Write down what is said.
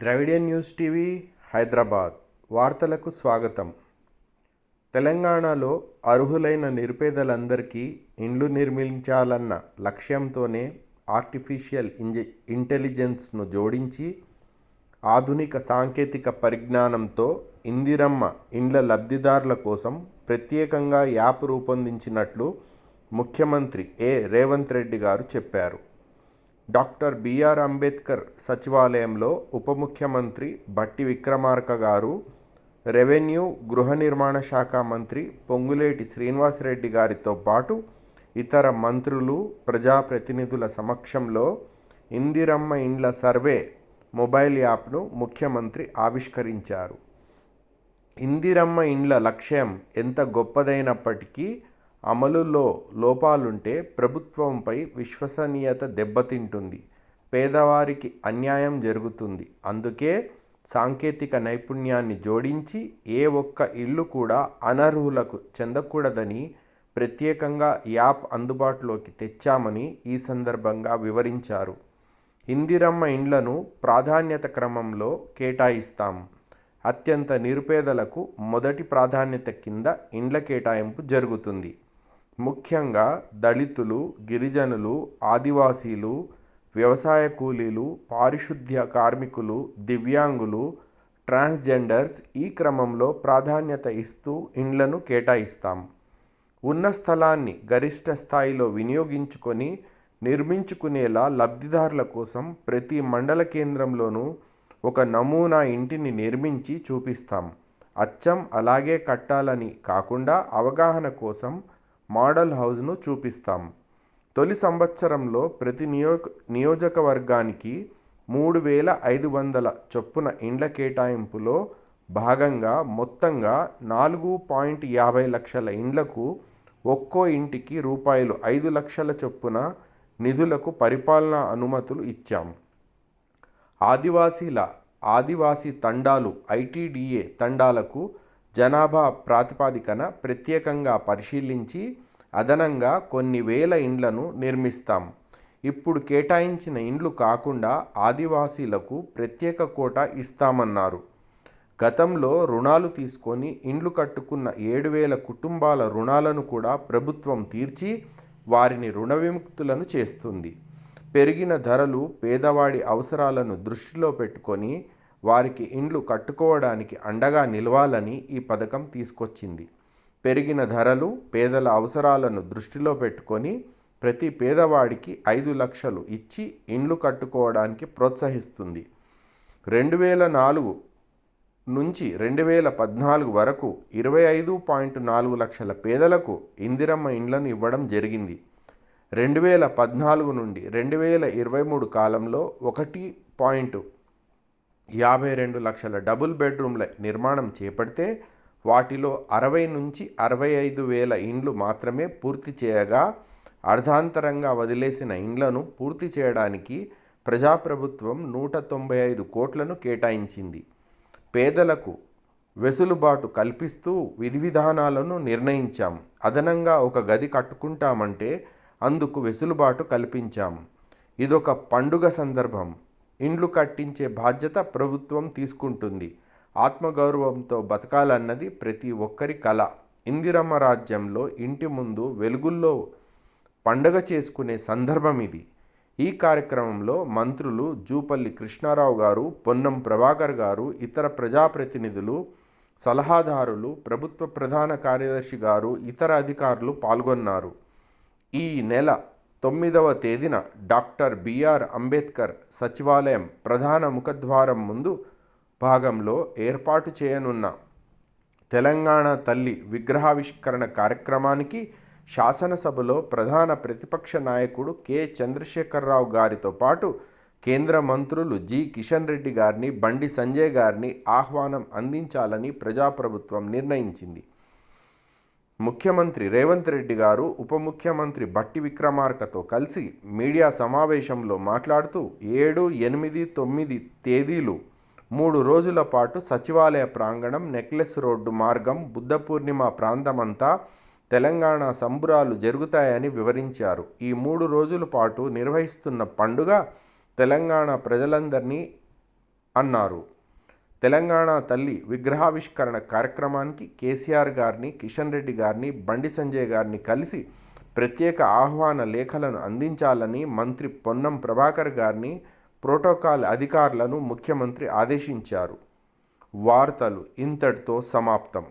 Dravidian news TV Hyderabad. వార్తలకు స్వాగతం. తెలంగాణలో అర్హులైన నిరుపేదలందరికీ ఇండ్లు నిర్మించాలన్న లక్ష్యంతోనే ఆర్టిఫిషియల్ ఇంజె ఇంటెలిజెన్స్ను జోడించి ఆధునిక సాంకేతిక పరిజ్ఞానంతో ఇందిరమ్మ ఇండ్ల లబ్ధిదారుల కోసం ప్రత్యేకంగా యాప్ రూపొందించినట్లు ముఖ్యమంత్రి ఏ. రేవంత్ రెడ్డి గారు చెప్పారు. డాక్టర్ బిఆర్ అంబేద్కర్ సచివాలయంలో ఉప ముఖ్యమంత్రి బట్టి విక్రమార్క గారు రెవెన్యూ గృహ నిర్మాణ శాఖ మంత్రి పొంగులేటి శ్రీనివాసరెడ్డి గారితో పాటు ఇతర మంత్రులు ప్రజాప్రతినిధుల సమక్షంలో ఇందిరమ్మ ఇండ్ల సర్వే మొబైల్ యాప్ను ముఖ్యమంత్రి ఆవిష్కరించారు. ఇందిరమ్మ ఇండ్ల లక్ష్యం ఎంత గొప్పదైనప్పటికీ అమలులో లోపాలుంటే ప్రభుత్వంపై విశ్వసనీయత దెబ్బతింటుంది. పేదవారికి అన్యాయం జరుగుతుంది. అందుకే సాంకేతిక నైపుణ్యాన్ని జోడించి ఏ ఒక్క ఇల్లు కూడా అనర్హులకు చెందకూడదని ప్రత్యేకంగా యాప్ అందుబాటులోకి తెచ్చామని ఈ సందర్భంగా వివరించారు. ఇందిరమ్మ ఇండ్లను ప్రాధాన్యత క్రమంలో కేటాయిస్తాం. అత్యంత నిరుపేదలకు మొదటి ప్రాధాన్యత కింద ఇండ్ల కేటాయింపు జరుగుతుంది. ముఖ్యంగా దళితులు గిరిజనులు ఆదివాసీలు వ్యవసాయ కూలీలు పారిశుద్ధ్య కార్మికులు దివ్యాంగులు ట్రాన్స్జెండర్స్ ఈ క్రమంలో ప్రాధాన్యత ఇస్తూ ఇండ్లను కేటాయిస్తాం. ఉన్న స్థలాన్ని గరిష్ట స్థాయిలో వినియోగించుకొని నిర్మించుకునేలా లబ్ధిదారుల కోసం ప్రతి మండల కేంద్రంలోనూ ఒక నమూనా ఇంటిని నిర్మించి చూపిస్తాం. అచ్చం అలాగే కట్టాలని కాకుండా అవగాహన కోసం మోడల్ హౌస్ను చూపిస్తాం. తొలి సంవత్సరంలో ప్రతి నియో నియోజకవర్గానికి మూడు వేల ఐదు వందల చొప్పున ఇండ్ల కేటాయింపులో భాగంగా మొత్తంగా నాలుగు పాయింట్ యాభై లక్షల ఇండ్లకు ఒక్కో ఇంటికి రూపాయలు ఐదు లక్షల చొప్పున నిధులకు పరిపాలనా అనుమతులు ఇచ్చాం. ఆదివాసీల ఆదివాసీ తండాలు ఐటీడీఏ తండాలకు జనాభా ప్రాతిపాదికన ప్రత్యేకంగా పరిశీలించి అదనంగా కొన్ని వేల ఇండ్లను నిర్మిస్తాం. ఇప్పుడు కేటాయించిన ఇండ్లు కాకుండా ఆదివాసీలకు ప్రత్యేక కోట ఇస్తామన్నారు. గతంలో రుణాలు తీసుకొని ఇండ్లు కట్టుకున్న ఏడు వేల కుటుంబాల రుణాలను కూడా ప్రభుత్వం తీర్చి వారిని రుణ విముక్తులను చేస్తుంది. పెరిగిన ధరలు పేదవాడి అవసరాలను దృష్టిలో పెట్టుకొని వారికి ఇండ్లు కట్టుకోవడానికి అండగా నిలవాలని ఈ పథకం తీసుకొచ్చింది. పెరిగిన ధరలు పేదల అవసరాలను దృష్టిలో పెట్టుకొని ప్రతి పేదవాడికి ఐదు లక్షలు ఇచ్చి ఇండ్లు కట్టుకోవడానికి ప్రోత్సహిస్తుంది. రెండు వేల నాలుగు నుంచి రెండు వేల పద్నాలుగు వరకు ఇరవై ఐదు పాయింట్ నాలుగు లక్షల పేదలకు ఇందిరమ్మ ఇండ్లను ఇవ్వడం జరిగింది. రెండు వేల పద్నాలుగు నుండి రెండు వేల ఇరవై మూడు కాలంలో ఒకటి పాయింట్ యాభై రెండు లక్షల డబుల్ బెడ్రూమ్ల నిర్మాణం చేపడితే వాటిలో అరవై నుంచి అరవై ఐదు వేల ఇండ్లు మాత్రమే పూర్తి చేయగా అర్ధాంతరంగా వదిలేసిన ఇండ్లను పూర్తి చేయడానికి ప్రజాప్రభుత్వం నూట తొంభై ఐదు కోట్లను కేటాయించింది. పేదలకు వెసులుబాటు కల్పిస్తూ విధి విధానాలను నిర్ణయించాం. అదనంగా ఒక గది కట్టుకుంటామంటే అందుకు వెసులుబాటు కల్పించాం. ఇదొక పండుగ సందర్భం. ఇండ్లు కట్టించే బాధ్యత ప్రభుత్వం తీసుకుంటుంది. ఆత్మగౌరవంతో బతకాలన్నది ప్రతి ఒక్కరి కళ ఇందిరమ్మ రాజ్యంలో ఇంటి ముందు వెలుగుల్లో పండగ చేసుకునే సందర్భం ఇది. ఈ కార్యక్రమంలో మంత్రులు జూపల్లి కృష్ణారావు గారు పొన్నం ప్రభాకర్ గారు ఇతర ప్రజాప్రతినిధులు సలహాదారులు ప్రభుత్వ ప్రధాన కార్యదర్శి గారు ఇతర అధికారులు పాల్గొన్నారు. ఈ నెల తొమ్మిదవ తేదీన డాక్టర్ బిఆర్ అంబేద్కర్ సచివాలయం ప్రధాన ముఖద్వారం ముందు భాగంలో ఏర్పాటు చేయనున్న తెలంగాణ తల్లి విగ్రహావిష్కరణ కార్యక్రమానికి శాసనసభలో ప్రధాన ప్రతిపక్ష నాయకుడు కె. చంద్రశేఖరరావు గారితో పాటు కేంద్ర మంత్రులు జి. కిషన్ రెడ్డి గారిని బండి సంజయ్ గారిని ఆహ్వానం అందించాలని ప్రజాప్రభుత్వం నిర్ణయించింది. ముఖ్యమంత్రి రేవంత్ రెడ్డి గారు ఉప ముఖ్యమంత్రి బట్టి విక్రమార్కతో కలిసి మీడియా సమావేశంలో మాట్లాడుతూ ఏడు ఎనిమిది తొమ్మిది తేదీలు మూడు రోజుల పాటు సచివాలయ ప్రాంగణం నెక్లెస్ రోడ్డు మార్గం బుద్ధ పూర్ణిమ ప్రాంతమంతా తెలంగాణ సంబురాలు జరుగుతాయని వివరించారు. ఈ మూడు రోజుల పాటు నిర్వహిస్తున్న పండుగ తెలంగాణ ప్రజలందరినీ అన్నారు. తెలంగాణ తల్లి విగ్రహావిష్కరణ కార్యక్రమానికి కేసీఆర్ గారిని కిషన్ రెడ్డి గారిని బండి సంజయ్ గారిని కలిసి ప్రత్యేక ఆహ్వాన లేఖలను అందించాలని మంత్రి పొన్నం ప్రభాకర్ గారిని ప్రోటోకాల్ అధికారులను ముఖ్యమంత్రి ఆదేశించారు. వార్తలు ఇంతటితో సమాప్తం.